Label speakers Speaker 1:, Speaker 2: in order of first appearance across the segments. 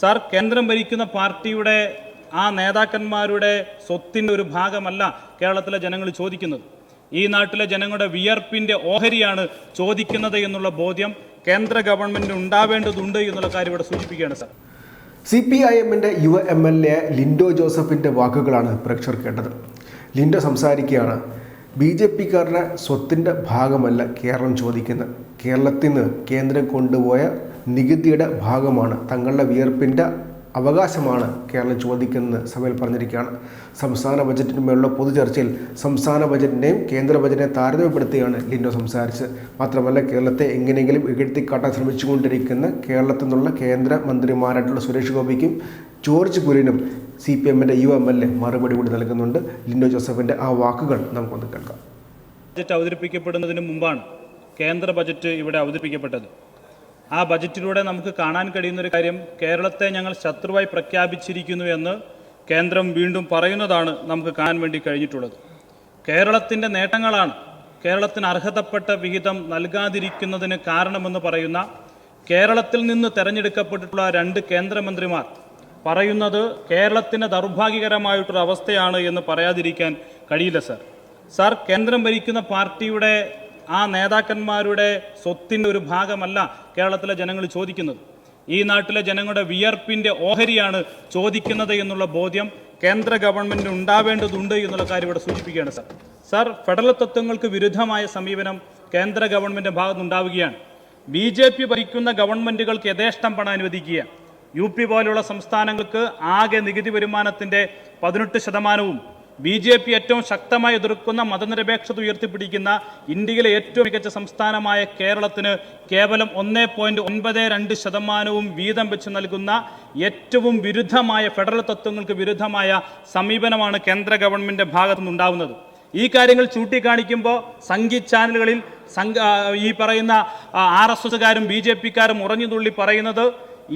Speaker 1: Sir കേന്ദ്രം ഭരിക്കുന്ന പാർട്ടിയുടെ ആ നേതാക്കന്മാരുടെ സ്വത്തിന്റെ ഒരു ഭാഗമല്ല കേരളത്തിലെ ജനങ്ങൾ ചോദിക്കുന്നത്. ഈ നാട്ടിലെ ജനങ്ങളുടെ വിയർപ്പിന്റെ ഓഹരിയാണ് ചോദിക്കുന്നത് എന്നുള്ള ബോധ്യം കേന്ദ്ര ഗവൺമെന്റ് ഉണ്ടാവേണ്ടതുണ്ട് എന്നുള്ള കാര്യം ഇവിടെ സൂചിപ്പിക്കുകയാണ് സാർ.
Speaker 2: സി പി ഐ എമ്മിന്റെ യുവ എം എൽ എ ലിൻഡോ ജോസഫിന്റെ വാക്കുകളാണ് പ്രേക്ഷകർ കേട്ടത്. ലിൻഡോ സംസാരിക്കുകയാണ് ബി ജെ പിക്കാരുടെ സ്വത്തിന്റെ ഭാഗമല്ല കേരളം ചോദിക്കുന്നത്. കേരളത്തിൽ നിന്ന് കേന്ദ്രം കൊണ്ടുപോയ നികുതിയുടെ ഭാഗമാണ്. തങ്ങളുടെ വിയർപ്പിന്റെ അവകാശമാണ് കേരളം ചോദിക്കുന്നത് സഭയിൽ പറഞ്ഞിരിക്കുകയാണ്. സംസ്ഥാന ബജറ്റിനുമേലുള്ള പൊതുചർച്ചയിൽ സംസ്ഥാന ബജറ്റിനെയും കേന്ദ്ര ബജറ്റിനെ താരതമ്യപ്പെടുത്തിയാണ് ലിൻഡോ സംസാരിച്ച് മാത്രമല്ല കേരളത്തെ എങ്ങനെയെങ്കിലും ഇകഴ്ത്തിക്കാട്ടാൻ ശ്രമിച്ചുകൊണ്ടിരിക്കുന്ന കേരളത്തിൽ നിന്നുള്ള കേന്ദ്ര മന്ത്രിമാരായിട്ടുള്ള സുരേഷ് ഗോപിക്കും ജോർജ് കുര്യനും സി പി എമ്മിന്റെ യു എം എൽ എ മറുപടി കൂടി നൽകുന്നുണ്ട്. ലിൻഡോ ജോസഫിന്റെ ആ വാക്കുകൾ നമുക്കൊന്ന് കേൾക്കാം.
Speaker 1: ബജറ്റ് അവതരിപ്പിക്കപ്പെടുന്നതിന് മുമ്പാണ് കേന്ദ്ര ബജറ്റ് ഇവിടെ അവതരിപ്പിക്കപ്പെട്ടത്. ആ ബജറ്റിലൂടെ നമുക്ക് കാണാൻ കഴിയുന്ന ഒരു കാര്യം കേരളത്തെ ഞങ്ങൾ ശത്രുവായി പ്രഖ്യാപിച്ചിരിക്കുന്നു എന്ന് കേന്ദ്രം വീണ്ടും പറയുന്നതാണ് നമുക്ക് കാണാൻ വേണ്ടി കഴിഞ്ഞിട്ടുള്ളത്. കേരളത്തിന്റെ നേട്ടങ്ങളാണ് കേരളത്തിന് അർഹതപ്പെട്ട വിഹിതം നൽകാതിരിക്കുന്നതിന് കാരണമെന്ന് പറയുന്ന കേരളത്തിൽ നിന്ന് തെരഞ്ഞെടുക്കപ്പെട്ടിട്ടുള്ള രണ്ട് കേന്ദ്രമന്ത്രിമാർ പറയുന്നത് കേരളത്തിന് ദൗർഭാഗ്യകരമായിട്ടൊരു അവസ്ഥയാണ് എന്ന് പറയാതിരിക്കാൻ കഴിയില്ല സർ. സാർ കേന്ദ്രം ഭരിക്കുന്ന പാർട്ടിയുടെ ആ നേതാക്കന്മാരുടെ സ്വത്തിന്റെ ഒരു ഭാഗമല്ല കേരളത്തിലെ ജനങ്ങൾ ചോദിക്കുന്നത്. ഈ നാട്ടിലെ ജനങ്ങളുടെ വിയർപ്പിന്റെ ഓഹരിയാണ് ചോദിക്കുന്നത് എന്നുള്ള ബോധ്യം കേന്ദ്ര ഗവൺമെന്റ് ഉണ്ടാവേണ്ടതുണ്ട് എന്നുള്ള കാര്യം ഇവിടെ സൂചിപ്പിക്കുകയാണ് സർ. സാർ ഫെഡറൽ തത്വങ്ങൾക്ക് വിരുദ്ധമായ സമീപനം കേന്ദ്ര ഗവൺമെന്റ് ഭാഗത്തുനിന്നുണ്ടാവുകയാണ് ബി ജെ പി ഭരിക്കുന്ന ഗവൺമെന്റുകൾക്ക് യഥേഷ്ടം പണം അനുവദിക്കുക യു പി പോലെയുള്ള സംസ്ഥാനങ്ങൾക്ക് ആകെ നികുതി വരുമാനത്തിന്റെ പതിനെട്ട് ശതമാനവും ബി ജെ പി ഏറ്റവും ശക്തമായി എതിർക്കുന്ന മതനിരപേക്ഷത ഉയർത്തിപ്പിടിക്കുന്ന ഇന്ത്യയിലെ ഏറ്റവും മികച്ച സംസ്ഥാനമായ കേരളത്തിന് കേവലം ഒന്നേ പോയിന്റ് ഒൻപത് രണ്ട് ശതമാനവും വീതം വെച്ച് നൽകുന്ന ഏറ്റവും വിരുദ്ധമായ ഫെഡറൽ തത്വങ്ങൾക്ക് വിരുദ്ധമായ സമീപനമാണ് കേന്ദ്ര ഗവൺമെന്റിന്റെ ഭാഗത്തു നിന്നുണ്ടാവുന്നത് ഈ കാര്യങ്ങൾ ചൂണ്ടിക്കാണിക്കുമ്പോൾ സംഗീത ചാനലുകളിൽ ഈ പറയുന്ന ആർ എസ് എസുകാരും ബി ജെ പിക്കാരും ഉറഞ്ഞു തുള്ളി പറയുന്നത്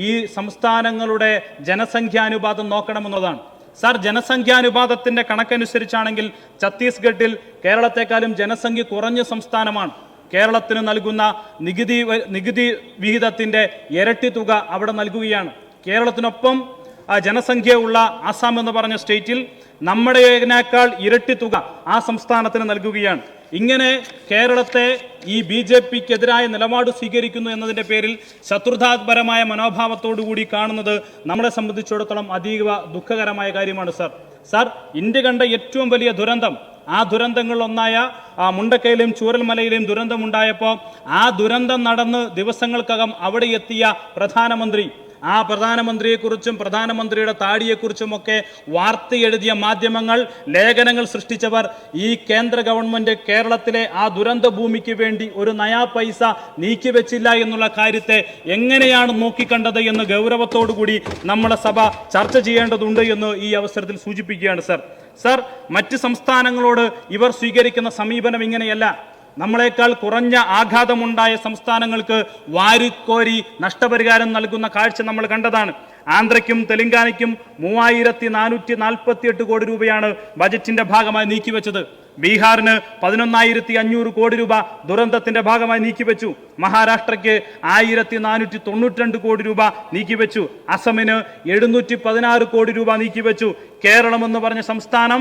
Speaker 1: ഈ സംസ്ഥാനങ്ങളുടെ ജനസംഖ്യാനുപാതം നോക്കണമെന്നതാണ്. സാർ ജനസംഖ്യാനുപാതത്തിന്റെ കണക്കനുസരിച്ചാണെങ്കിൽ ഛത്തീസ്ഗഡിൽ കേരളത്തെക്കാളും ജനസംഖ്യ കുറഞ്ഞ സംസ്ഥാനമാണ്. കേരളത്തിന് നൽകുന്ന നികുതി നികുതി വിഹിതത്തിന്റെ ഇരട്ടി തുക അവിടെ നൽകുകയാണ്. കേരളത്തിനൊപ്പം ആ ജനസംഖ്യ ഉള്ള ആസാം എന്ന് പറഞ്ഞ സ്റ്റേറ്റിൽ നമ്മുടേതിനേക്കാൾ ഇരട്ടി തുക ആ സംസ്ഥാനത്തിന് നൽകുകയാണ്. ഇങ്ങനെ കേരളത്തെ ഈ ബി ജെ പിക്കെതിരായ നിലപാട് സ്വീകരിക്കുന്നു എന്നതിന്റെ പേരിൽ ശത്രുതാപരമായ മനോഭാവത്തോടുകൂടി കാണുന്നത് നമ്മളെ സംബന്ധിച്ചിടത്തോളം അതീവ ദുഃഖകരമായ കാര്യമാണ് സാർ. സാർ ഇന്ത്യ കണ്ട ഏറ്റവും വലിയ ദുരന്തം ആ ദുരന്തങ്ങളിലൊന്നായ ആ മുണ്ടക്കയിലെയും ചൂരൽമലയിലെയും ദുരന്തമുണ്ടായപ്പോൾ ആ ദുരന്തം നടന്ന് ദിവസങ്ങൾക്കകം അവിടെ എത്തിയ പ്രധാനമന്ത്രി ആ പ്രധാനമന്ത്രിയെക്കുറിച്ചും പ്രധാനമന്ത്രിയുടെ താടിയെക്കുറിച്ചുമൊക്കെ വാർത്ത എഴുതിയ മാധ്യമങ്ങൾ ലേഖനങ്ങൾ സൃഷ്ടിച്ചവർ ഈ കേന്ദ്ര ഗവൺമെന്റ് കേരളത്തിലെ ആ ദുരന്ത ഭൂമിക്ക് വേണ്ടി ഒരു നയാ പൈസ നീക്കിവെച്ചില്ല എന്നുള്ള കാര്യത്തെ എങ്ങനെയാണ് നോക്കിക്കണ്ടത് എന്ന് ഗൗരവത്തോടു കൂടി നമ്മളെ സഭ ചർച്ച ചെയ്യേണ്ടതുണ്ട് എന്ന് ഈ അവസരത്തിൽ സൂചിപ്പിക്കുകയാണ് സർ. സർ മറ്റ് സംസ്ഥാനങ്ങളോട് ഇവർ സ്വീകരിക്കുന്ന സമീപനം ഇങ്ങനെയല്ല. നമ്മളെക്കാൾ കുറഞ്ഞ ആഘാതമുണ്ടായ സംസ്ഥാനങ്ങൾക്ക് വാരിക്കോരി നഷ്ടപരിഹാരം നൽകുന്ന കാഴ്ച നമ്മൾ കണ്ടതാണ്. ആന്ധ്രയ്ക്കും തെലങ്കാനയ്ക്കും മൂവായിരത്തി നാനൂറ്റി നാൽപ്പത്തി എട്ട് കോടി രൂപയാണ് ബജറ്റിന്റെ ഭാഗമായി നീക്കിവെച്ചത്. ബീഹാറിന് പതിനൊന്നായിരത്തി അഞ്ഞൂറ് കോടി രൂപ ദുരന്തത്തിന്റെ ഭാഗമായി നീക്കിവെച്ചു. മഹാരാഷ്ട്രയ്ക്ക് ആയിരത്തി നാനൂറ്റി തൊണ്ണൂറ്റി രണ്ട് കോടി രൂപ നീക്കിവെച്ചു. അസമിന് എഴുന്നൂറ്റി പതിനാറ് കോടി രൂപ നീക്കിവെച്ചു. കേരളം എന്ന് പറഞ്ഞ സംസ്ഥാനം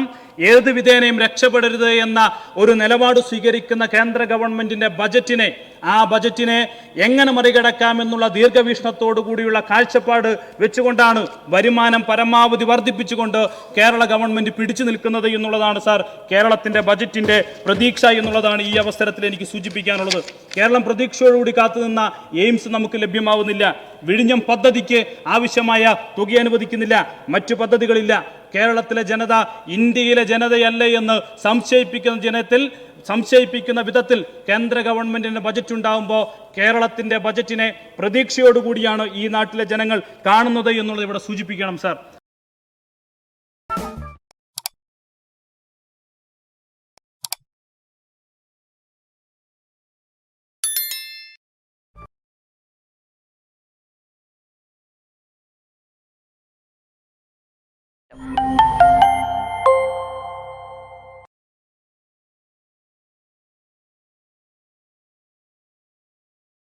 Speaker 1: ഏത് വിധേനയും രക്ഷപ്പെടരുത് എന്ന ഒരു നിലപാട് സ്വീകരിക്കുന്ന കേന്ദ്ര ഗവൺമെന്റിന്റെ ബജറ്റിനെ ആ ബജറ്റിനെ എങ്ങനെ മറികടക്കാം എന്നുള്ള ദീർഘവീക്ഷണത്തോടു കൂടിയുള്ള കാഴ്ചപ്പാട് വെച്ചുകൊണ്ടാണ് വരുമാനം പരമാവധി വർദ്ധിപ്പിച്ചുകൊണ്ട് കേരള ഗവൺമെന്റ് പിടിച്ചു നിൽക്കുന്നത് എന്നുള്ളതാണ് സാർ കേരളത്തിന്റെ ബജറ്റിന്റെ പ്രതീക്ഷ എന്നുള്ളതാണ് ഈ അവസരത്തിൽ എനിക്ക് സൂചിപ്പിക്കാനുള്ളത്. കേരളം പ്രതീക്ഷയോടുകൂടി കാത്തുനിന്ന എയിംസ് നമുക്ക് ലഭ്യമാവുന്നില്ല. വിഴിഞ്ഞം പദ്ധതിക്ക് ആവശ്യമായ തുക അനുവദിക്കുന്നില്ല. മറ്റു പദ്ധതികളില്ല. കേരളത്തിലെ ജനത ഇന്ത്യയിലെ ജനതയല്ല എന്ന് സംശയിപ്പിക്കുന്ന ജനത്തിൽ സംശയിപ്പിക്കുന്ന വിധത്തിൽ കേന്ദ്ര ഗവൺമെന്റിന്റെ ബജറ്റ് ഉണ്ടാകുമ്പോൾ കേരളത്തിന്റെ ബജറ്റിനെ പ്രതീക്ഷയോടുകൂടിയാണ് ഈ നാട്ടിലെ ജനങ്ങൾ കാണുന്നത് എന്നുള്ളത് ഇവിടെ സൂചിപ്പിക്കണം സാർ. Yep.